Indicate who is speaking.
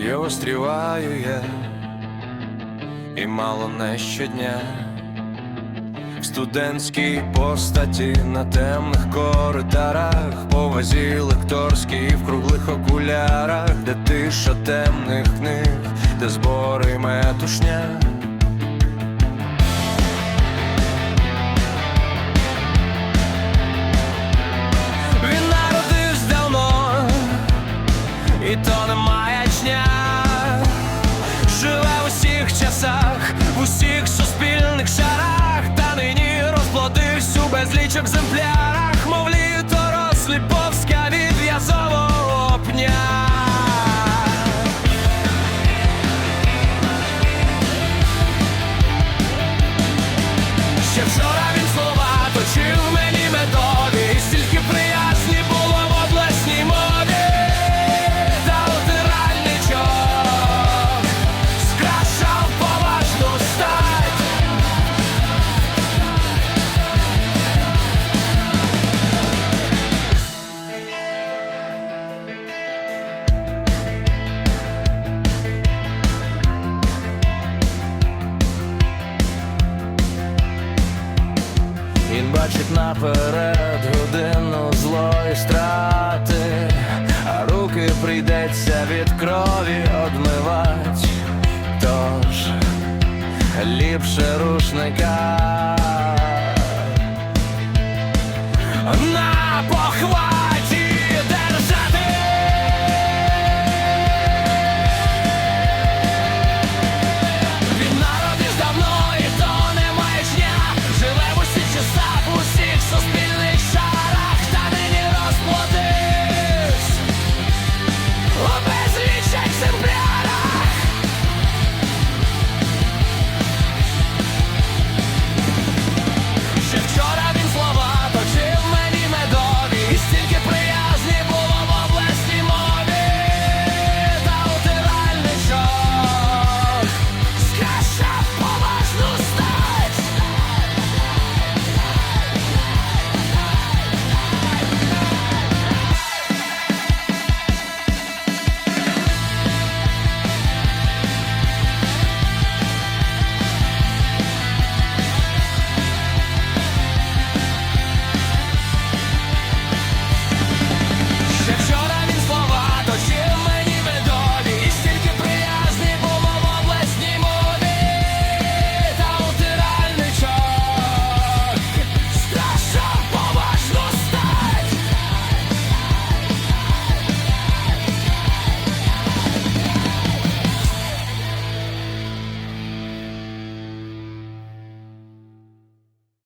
Speaker 1: Я остріваю я, і мало не щодня. В студентській постаті на темних коридорах, по вазі лекторській в круглих окулярах, де тиша темних книг, де збори метушня. Безліч екземплярах, мов літо розліповська від в'язового. Ще вчора бачить наперед годину злої страти, а руки прийдеться від крові одмивать. Тож ліпше рушника. На